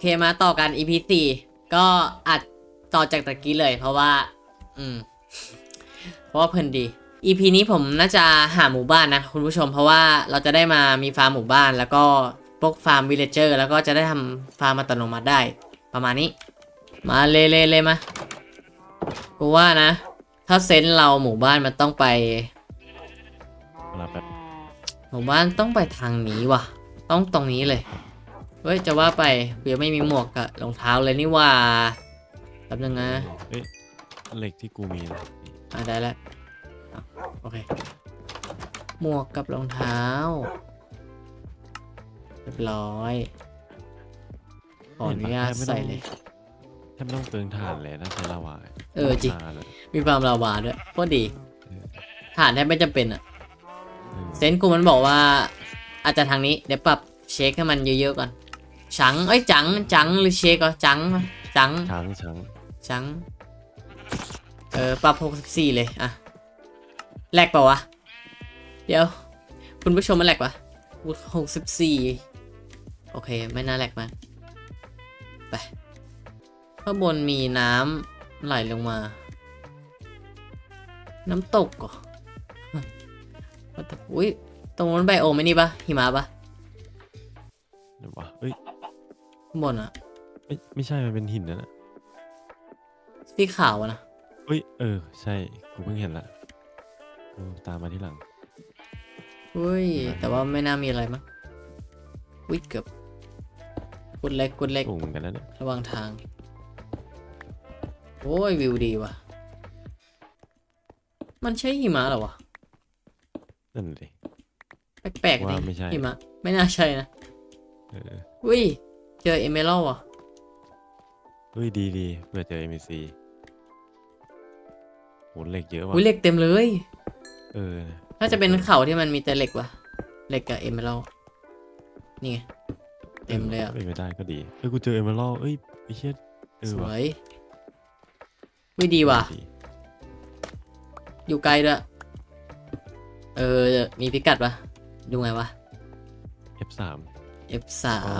เคมาต่อกัน EP สี่ก็อัดต่อจากตะกี้เลย เพราะว่า อืม เพราะว่าเพลินดี EP นี้ผมน่าจะหาหมู่บ้านนะ คุณผู้ชมเพราะว่าเราจะได้มามีฟาร์มหมู่บ้าน แล้วก็พวกฟาร์มวิลเลเจอร์แล้วก็จะได้ทำฟาร์มอัตโนมัติได้ ประมาณนี้ มาเลยเลยเลยมากูว่านะ ถ้าเซนส์เราหมู่บ้านมันต้องไปเวลาแบบหมู่บ้านต้องไปทางนี้ว่ะ ต้องตรงนี้เลย เฮ้ย จะว่าไปกูยังไม่มีหมวกกับรองเท้าเลยนี่ว่าแป๊บนึงนะเอ้ยเหล็กที่กูมีนะอะได้แล้วอะโอเค หมวกกับรองเท้า เรียบร้อย ขออนุญาตใส่เลยแทบไม่ต้องเติมถ่านเลยนะใช้ลาวาเออจริงถ่านเลยมีฟาร์มลาวาด้วยโคตรดีเออฐานแทบไม่จำเป็นอะเออเซนส์กูมันบอกว่า อาจจะทางนี้ เดี๋ยวปรับเช็คให้มันเยอะๆก่อน จังเอ้ยจังจังหรือเช็คก็จังจังช้างช้างจังเออปรับ64เลยอะแหลกเปล่าวะ เดี๋ยว คุณผู้ชมมันแหลกปะ64โอเค ไม่น่าแหลกมากไป ข้างบนมีน้ำไหลลงมา น้ำตกเหรอ What the- อุ้ย ตรงนั้นไบโอมไหมนี่ปะหิมะปะเดี๋ยววะเอ้ย ข้างบนอะเอ้ยไม่ใช่มันเป็นหินนะน่ะสีขาวอะนะเอ้ยเออ ใช่กูเพิ่งเห็นละเออตามมาที่หลังอุ้ยไหนแต่ว่าไม่น่ามีอะไรมั้งอุ้ยเกือบกุดเล็กกุดเล็กสูงเหมือนกันนะเนี่ยระหว่างทาง โอ้ยวิวดีว่ะ มันใช่หิมะเหรอวะนั่นเลยแปลกๆดิว่าไม่ใช่ หิมะ ไม่น่าใช่นะ เออ อุ้ย เจอเอเมอรัลอะเฮ้ยดีดีเพื่อเจอเอ็มซีโหเหล็กเยอะว่ะอุ้ยเหล็กเต็มเลย เออน่าจะเป็นเขาที่มันมีแต่เหล็กว่ะเหล็กกับเอเมอรัลนี่ไงเต็มเลยอะเป็นไปได้ก็ดีเอ้ยกูเจอเอเมอรัลเอ้ยไอ้เชี่ยเออสวว่ะยอุ้ยดีว่ะ ดีอยู่ไกลด้วยเออ มีพิกัดปะดูไงวะ F3 F3 ก็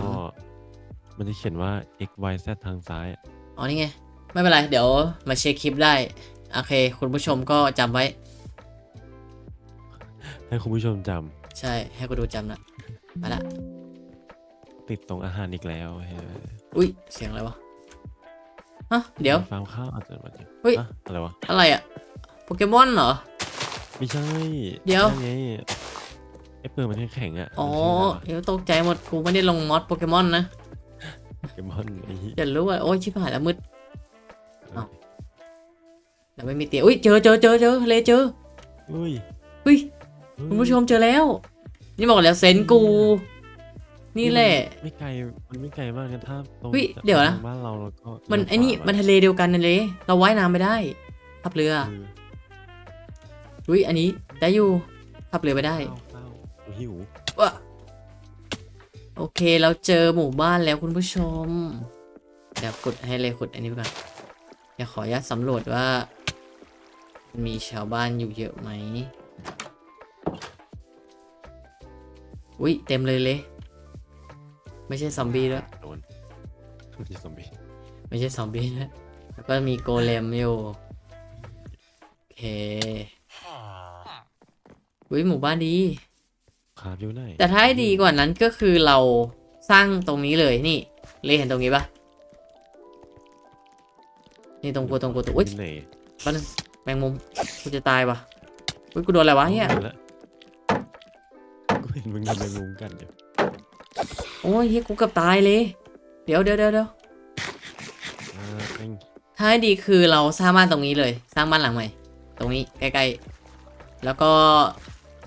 มันจะเขียนว่า x y z ทางซ้ายอะอ๋อนี่ไง ไม่เป็นไร เดี๋ยวมาเช็คคลิปได้ โอเค คุณผู้ชมก็จำไว้ ให้คุณผู้ชมจใช่ ให้กูดูจำนะมาละำติดตรงอาหารอีกแล้วเฮ้ยอุ้ย เสียงอะไรวะฮะเดี๋ยว ฟาร์มข้าวอาจจะมาจากเฮ้ย อะอะไรวะ อะไรอะโปเกมอนเหรอ ไม่ใช่เดี๋ยว นั่นไงไอ้เปิดมันแข็งๆอะอ๋อมันชื่ะไรวะเดี๋ยวตกใจหมด กูไม่ได้ลงมอดโปเกมอนนะโป เกมอนไอ้เหี้ยอย่ารู้ว่าโอ้ยชิบหายแล้วมืด เอ้าแล้วไม่มีเตียงอุ้ยเจอเจอเจอเจอเลเจออุ้ยอุ้ยเฮ้ยคุณผู้ชมเจอแล้ว นี่บอกแล้วเซนส์กู นี่แหละ ไม่ไกลมันไม่ไกลมากนะถ้าตรงเฮ้ยเดี๋ยวนะทางบ้านเราแล้วก็มันเลี้ยวไอ้นี่ขวามันทะเลเดียวกันนั่นเลยเราว่ายน้ำไม่ได้ขับเรือเอออุ้ยอันนี้ได้อยู่ขับเรือไปได้ข้าวข้าวกูหิววะ โอเคเราเจอหมู่บ้านแล้วคุณผู้ชม เดี๋ยวขุดให้เลยขุดอันนี้ไปก่อนเดี๋ยวขออนุญาตสำรวจว่า มีชาวบ้านอยู่เยอะไหมอุ้ยเต็มเลยเลย ไม่ใช่ซอมบี้ด้วยโดนไม่ใช่ซอมบี้ไม่ใช่ซอมบี้นะแล้วก็มีโกเลมอยู่โอเคอุ้ยหมู่บ้านดี ขาบอยู่ไหนแต่ถ้าให้ดีกว่านั้นก็คือเราสร้างตรงนี้เลยนี่ เลยเห็นตรงนี้ปะนี่ตรงกูตรงกูตรงอุ้ยที่ไหนแป๊บนึงแมงมุมกูจะตายปะอุ้ยกูโดนอะไรวะเนี่ยอาละกูเห็นมึงทำในมุมกันอยู่โอ้ยเฮียกูเกือบตายเลย เดี๋ยวเดี๋ยวเดี๋ยวเดี๋ยวอ่าแม่งถ้าให้ดีคือเราสร้างบ้านตรงนี้เลย สร้างบ้านหลังใหม่ ตรงนี้ใกล้ๆแล้วก็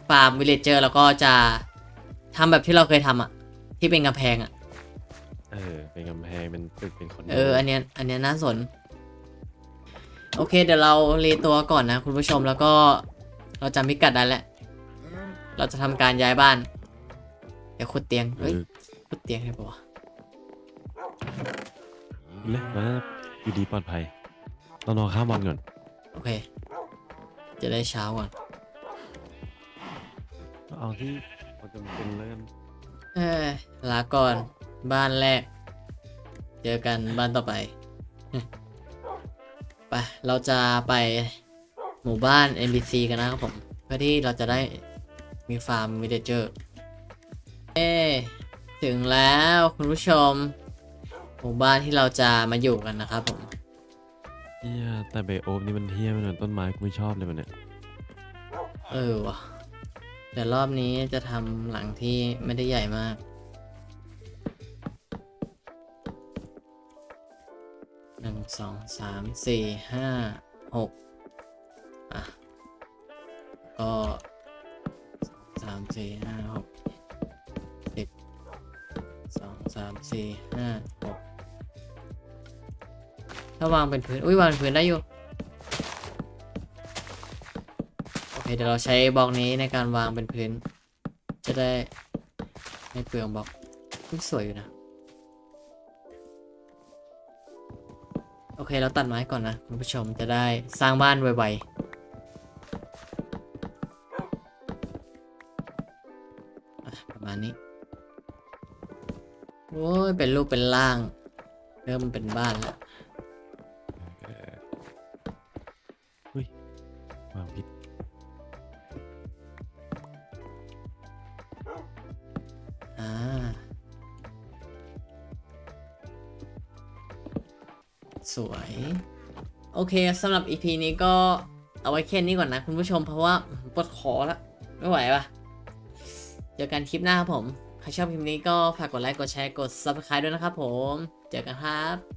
ฟาร์มวิลเลจเจอร์แล้วก็จะทำแบบที่เราเคยทำอะ ที่เป็นกำแพงอะ เออ เป็นกำแพงเป็นตึกเป็นคอนโดเออ อันเนี้ย อันเนี้ยน่าสน โอเค เดี๋ยวเรารีตัวก่อนนะ คุณผู้ชมแล้วก็เราจำพิกัดได้แล้ว เราจะทำการย้ายบ้าน เดี๋ยวขุดเตียงเอเฮ้ยอขุดเตียงได้ปะวะเลยมาอยู่ดีปลอดภัยเรานอนข้ามวันก่อน โอเค จะได้เช้าก่อน เอาที่พอจะเป็นเริ่มเอ้ยลาก่อนบ้านแรก เจอกันบ้านต่อไป ไป เราจะไปหมู่บ้าน NPC กันนะครับผม เพื่อที่เราจะได้มีฟาร์มวิลเลเจอร์เอ้ถึงแล้วคุณผู้ชม หมู่บ้านที่เราจะมาอยู่กันนะครับผมเฮียแต่เบโอฟนี่มันเฮียมันเหมือนต้นไม้กูไม่ชอบเลยมันเนี่ย เออว่ะ แต่รอบนี้จะทำหลังที่ไม่ได้ใหญ่มาก หนึ่งสองสามสี่ห้าหกอะ ก็สามสี่ห้าหกสิบสองสามสี่ห้าหกถ้าวางเป็นพื้น อุ้ยวางเป็นพื้นได้อยู่ เดี๋ยวเราใช้บล็อกนี้ในการวางเป็นพื้น จะได้ไม่เปลืองบล็อกสวยอยู่นะ โอเคเราตัดไม้ก่อนนะคุณผู้ชมจะได้สร้างบ้านไวๆประมาณนี้ โอ้ย เป็นรูปเป็นร่าง เริ่มเป็นบ้านแล้ว สวย โอเคสำหรับ EP นี้ก็เอาไว้แค่นี้ก่อนนะ คุณผู้ชมเพราะว่าปวดคอแล้วไม่ไหวปะเจอกันคลิปหน้าครับผม ใครชอบคลิปนี้ก็ฝากกดไลค์ กดแชร์ กด Subscribe ด้วยนะครับผม เจอกันครับ